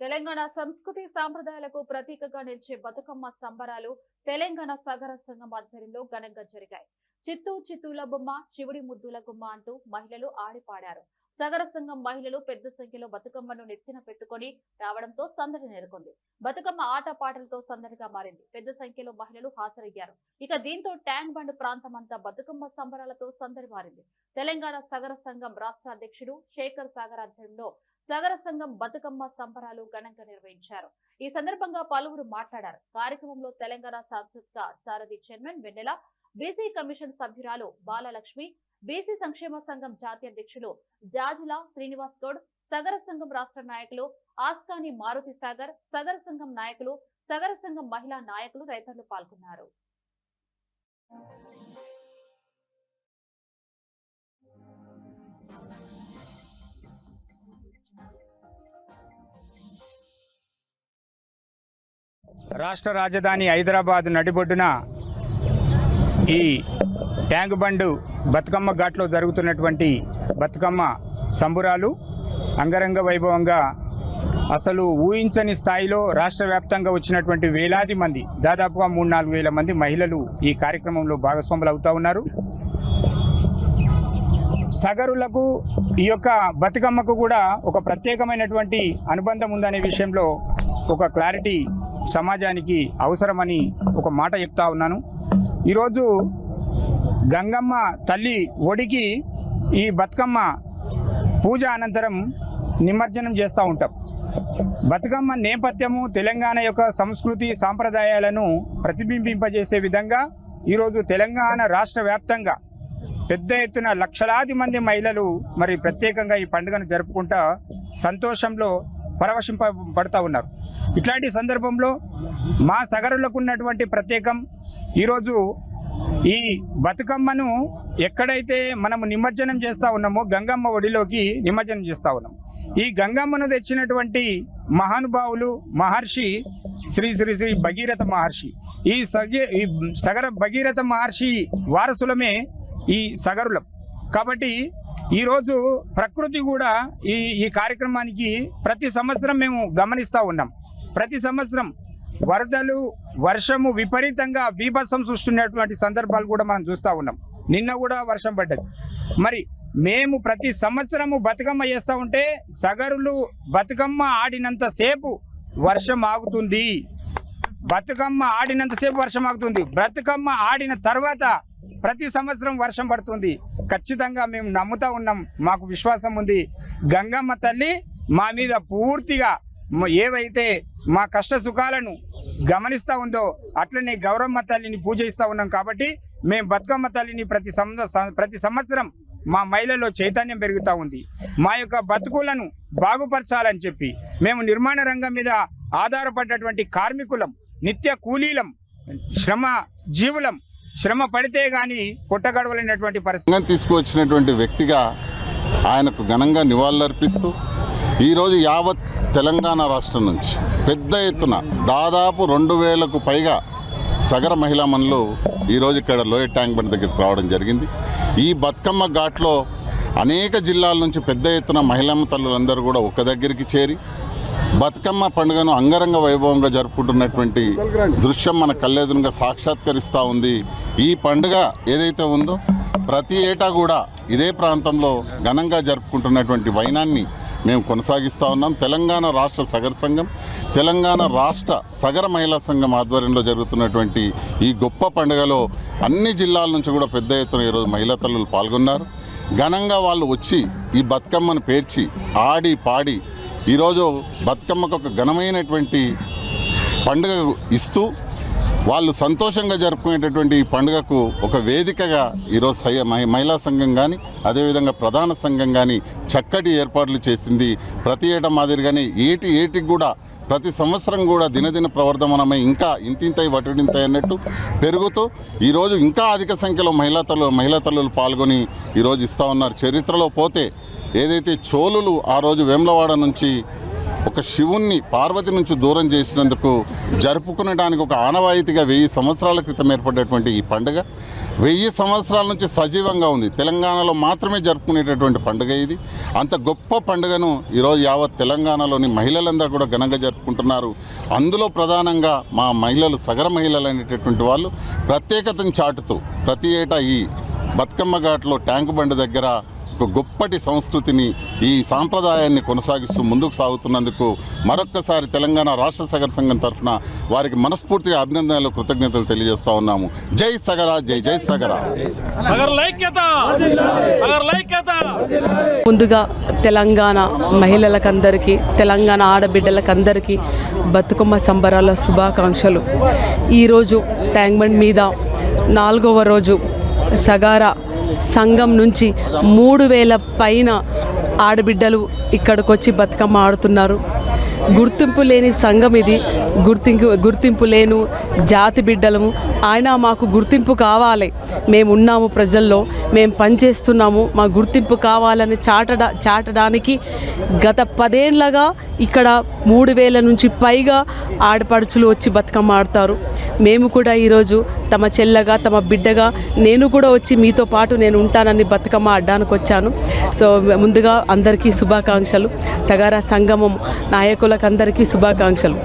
తెలంగాణ సంస్కృతి సాంప్రదాయాలకు ప్రతీకగా నిలిచే బతుకమ్మ సంబరాలు తెలంగాణ సాగర సంఘం ఆధ్వర్యంలో ఘనంగా జరిగాయి. చిత్తూ చిత్తూల బొమ్మ శివుడి ముద్దుల గుమ్మ అంటూ మహిళలు ఆడిపాడారు. సగర సంఘం మహిళలు పెద్ద సంఖ్యలో బతుకమ్మను నెత్తిన పెట్టుకొని రావడంతో సందడి నెలకొంది. బతుకమ్మ ఆట పాటలతో సందడిగా మారింది. పెద్ద సంఖ్యలో మహిళలు హాజరయ్యారు. ఇక దీంతో ట్యాంక్ బండ్ ప్రాంతం అంతా బతుకమ్మ సంబరాలతో సందడి మారింది. తెలంగాణ సగర సంఘం రాష్ట్ర అధ్యక్షుడు శేఖర్ సాగర్ ఆధ్వర్యంలో సగర సంఘం బతుకమ్మ సంబరాలు ఘనంగా నిర్వహించారు. ఈ సందర్భంగా పలువురు మాట్లాడారు. కార్యక్రమంలో తెలంగాణ సాంస్కృతిక సారథి చైర్మన్ వెన్నెల బీసీ కమిషన్ సభ్యురాలు బాలలక్ష్మి బీసీ సంక్షేమ సంఘం జాతీయ అధ్యక్షులు జాజుల శ్రీనివాస్ గౌడ్ సగర సంఘం రాష్ట్ర నాయకులు ఆస్కాని మారుతి సాగర్ సగర సంఘం నాయకులు సగర సంఘం మహిళా నాయకులు రైతులు పాల్గొన్నారు. రాష్ట్ర రాజధాని హైదరాబాద్ నడిబొడ్డున ఈ ట్యాంక్ బండు బతుకమ్మ ఘాట్లో జరుగుతున్నటువంటి బతుకమ్మ సంబురాలు అంగరంగ వైభవంగా అసలు ఊహించని స్థాయిలో రాష్ట్ర వ్యాప్తంగా వచ్చినటువంటి వేలాది మంది దాదాపుగా మూడు నాలుగు వేల మంది మహిళలు ఈ కార్యక్రమంలో భాగస్వాములు అవుతా ఉన్నారు. సగరులకు ఈ యొక్క బతుకమ్మకు కూడా ఒక ప్రత్యేకమైనటువంటి అనుబంధం ఉందనే విషయంలో ఒక క్లారిటీ సమాజానికి అవసరమని ఒక మాట చెప్తా ఉన్నాను. ఈరోజు గంగమ్మ తల్లి ఒడికి ఈ బతుకమ్మ పూజ అనంతరం నిమజ్జనం చేస్తూ ఉంటాం. బతుకమ్మ నేపథ్యము తెలంగాణ యొక్క సంస్కృతి సాంప్రదాయాలను ప్రతిబింబింపజేసే విధంగా ఈరోజు తెలంగాణ రాష్ట్ర వ్యాప్తంగా పెద్ద ఎత్తున లక్షలాది మంది మహిళలు మరి ప్రత్యేకంగా ఈ పండుగను జరుపుకుంటా సంతోషంలో పరవశింపబడుతూ ఉన్నారు. ఇట్లాంటి సందర్భంలో మా సగరులకు ఉన్నటువంటి ప్రత్యేకం ఈరోజు ఈ బతుకమ్మను ఎక్కడైతే మనము నిమజ్జనం చేస్తూ ఉన్నామో గంగమ్మ ఒడిలోకి నిమజ్జనం చేస్తూ ఉన్నాం. ఈ గంగమ్మను తెచ్చినటువంటి మహానుభావులు మహర్షి శ్రీ శ్రీ శ్రీ భగీరథ మహర్షి. ఈ సగీ ఈ సగర భగీరథ మహర్షి వారసులమే ఈ సగరులం. కాబట్టి ఈరోజు ప్రకృతి కూడా ఈ ఈ కార్యక్రమానికి ప్రతి సంవత్సరం మేము గమనిస్తూ ఉన్నాం. ప్రతి సంవత్సరం వరదలు వర్షము విపరీతంగా బీభత్సం సృష్టినటువంటి సందర్భాలు కూడా మనం చూస్తూ ఉన్నాం. నిన్న కూడా వర్షం పడ్డది. మరి మేము ప్రతి సంవత్సరము బతుకమ్మ చేస్తూ ఉంటే సగరులు బతుకమ్మ ఆడినంతసేపు వర్షం ఆగుతుంది. బతుకమ్మ ఆడినంతసేపు వర్షం ఆగుతుంది. బతుకమ్మ ఆడిన తర్వాత ప్రతి సంవత్సరం వర్షం పడుతుంది. ఖచ్చితంగా మేము నమ్ముతా ఉన్నాం. మాకు విశ్వాసం ఉంది. గంగమ్మ తల్లి మా మీద పూర్తిగా ఏవైతే మా కష్ట సుఖాలను గమనిస్తూ ఉందో అట్లనే గౌరమ్మ తల్లిని పూజిస్తూ ఉన్నాం కాబట్టి మేము బతుకమ్మ తల్లిని ప్రతి ప్రతి సంవత్సరం మా మహిళల్లో చైతన్యం పెరుగుతూ ఉంది. మా యొక్క బతుకులను బాగుపరచాలని చెప్పి మేము నిర్మాణ రంగం మీద ఆధారపడ్డటువంటి కార్మికులం నిత్య కూలీలం శ్రమ జీవులం శ్రమ పడితే కానీ పుట్టగడవలేనటువంటి పరిస్థితి. తీసుకువచ్చినటువంటి వ్యక్తిగా ఆయనకు ఘనంగా నివాళులర్పిస్తూ ఈరోజు యావత్ తెలంగాణ రాష్ట్రం నుంచి పెద్ద ఎత్తున దాదాపు రెండు వేలకు పైగా సగర మహిళా మనులు ఈరోజు ఇక్కడ లోయ ట్యాంక్ బండ్ దగ్గరికి రావడం జరిగింది. ఈ బతుకమ్మ ఘాట్లో అనేక జిల్లాల నుంచి పెద్ద ఎత్తున మహిళమ్మ తల్లులందరూ కూడా ఒక దగ్గరికి చేరి బతుకమ్మ పండుగను అంగరంగ వైభవంగా జరుపుకుంటున్నటువంటి దృశ్యం మన కళ్ళెదురుగా సాక్షాత్కరిస్తూ ఉంది. ఈ పండుగ ఏదైతే ఉందో ప్రతి ఏటా కూడా ఇదే ప్రాంతంలో ఘనంగా జరుపుకుంటున్నటువంటి వైనాన్ని మేము కొనసాగిస్తూ ఉన్నాం. తెలంగాణ రాష్ట్ర సగర సంఘం తెలంగాణ రాష్ట్ర సగర మహిళా సంఘం ఆధ్వర్యంలో జరుగుతున్నటువంటి ఈ గొప్ప పండుగలో అన్ని జిల్లాల నుంచి కూడా పెద్ద ఎత్తున ఈరోజు మహిళా తల్లులు పాల్గొన్నారు. ఘనంగా వాళ్ళు వచ్చి ఈ బతుకమ్మను పేర్చి ఆడి పాడి ఈరోజు బతుకమ్మకు ఒక ఘనమైనటువంటి పండుగ ఇస్తూ వాళ్ళు సంతోషంగా జరుపుకునేటటువంటి ఈ పండుగకు ఒక వేదికగా ఈరోజు మహిళా సంఘం కానీ అదేవిధంగా ప్రధాన సంఘం కానీ చక్కటి ఏర్పాట్లు చేసింది. ప్రతి ఏటా మాదిరిగానే ఏటి ఏటికి కూడా ప్రతి సంవత్సరం కూడా దినదిన ప్రవర్ధమానమై ఇంకా ఇంతింతై వటుడింతై అన్నట్టు పెరుగుతూ ఈరోజు ఇంకా అధిక సంఖ్యలో మహిళా తల్లు మహిళా తల్లులు పాల్గొని ఈరోజు ఇస్తూ ఉన్నారు. చరిత్రలో పోతే ఏదైతే చోళులు ఆ రోజు వేములవాడ నుంచి ఒక శివుణ్ణి పార్వతి నుంచి దూరం చేసినందుకు జరుపుకునడానికి ఒక ఆనవాయితీగా వెయ్యి సంవత్సరాల క్రితం ఏర్పడేటువంటి ఈ పండుగ. వెయ్యి సంవత్సరాల నుంచి సజీవంగా ఉంది. తెలంగాణలో మాత్రమే జరుపుకునేటటువంటి పండుగ ఇది. అంత గొప్ప పండుగను ఈరోజు యావత్ తెలంగాణలోని మహిళలందరూ కూడా ఘనంగా జరుపుకుంటున్నారు. అందులో ప్రధానంగా మా మహిళలు సగర మహిళలు అనేటటువంటి వాళ్ళు ప్రత్యేకతను చాటుతూ ప్రతి ఏటా ఈ బతుకమ్మ ఘాట్లో ట్యాంక్ బండ్ దగ్గర ఒక గొప్పటి సంస్కృతిని ఈ సాంప్రదాయాన్ని కొనసాగిస్తూ ముందుకు సాగుతున్నందుకు మరొక్కసారి తెలంగాణ రాష్ట్ర సగర సంఘం తరఫున వారికి మనస్ఫూర్తిగా అభినందనలు కృతజ్ఞతలు తెలియజేస్తా ఉన్నాము. జై సగర జై జై సగర. ముందుగా తెలంగాణ మహిళలకందరికీ తెలంగాణ ఆడబిడ్డలకందరికీ బతుకమ్మ సంబరాల శుభాకాంక్షలు. ఈరోజు ట్యాంక్ బండ్ మీద నాలుగవ రోజు సగారా సంఘం నుంచి మూడు వేల పైన ఆడబిడ్డలు ఇక్కడికి వచ్చి బతుకమ్మ ఆడుతున్నారు. గుర్తింపు లేని సంఘం ఇది. గుర్తింపు గుర్తింపు లేను జాతి బిడ్డలము. ఆయన మాకు గుర్తింపు కావాలి. మేము ఉన్నాము ప్రజల్లో. మేము పనిచేస్తున్నాము. మా గుర్తింపు కావాలని చాటడా చాటడానికి గత పదేళ్ళగా ఇక్కడ మూడు వేల నుంచి పైగా ఆడపడుచులు వచ్చి బతుకమ్మ ఆడతారు. మేము కూడా ఈరోజు తమ చెల్లగా తమ బిడ్డగా నేను కూడా వచ్చి మీతో పాటు నేను ఉంటానని బతుకమ్మ ఆడడానికి వచ్చాను సో ముందుగా అందరికీ శుభాకాంక్షలు. సగార సంగమం నాయకులకు అందరికీ శుభాకాంక్షలు.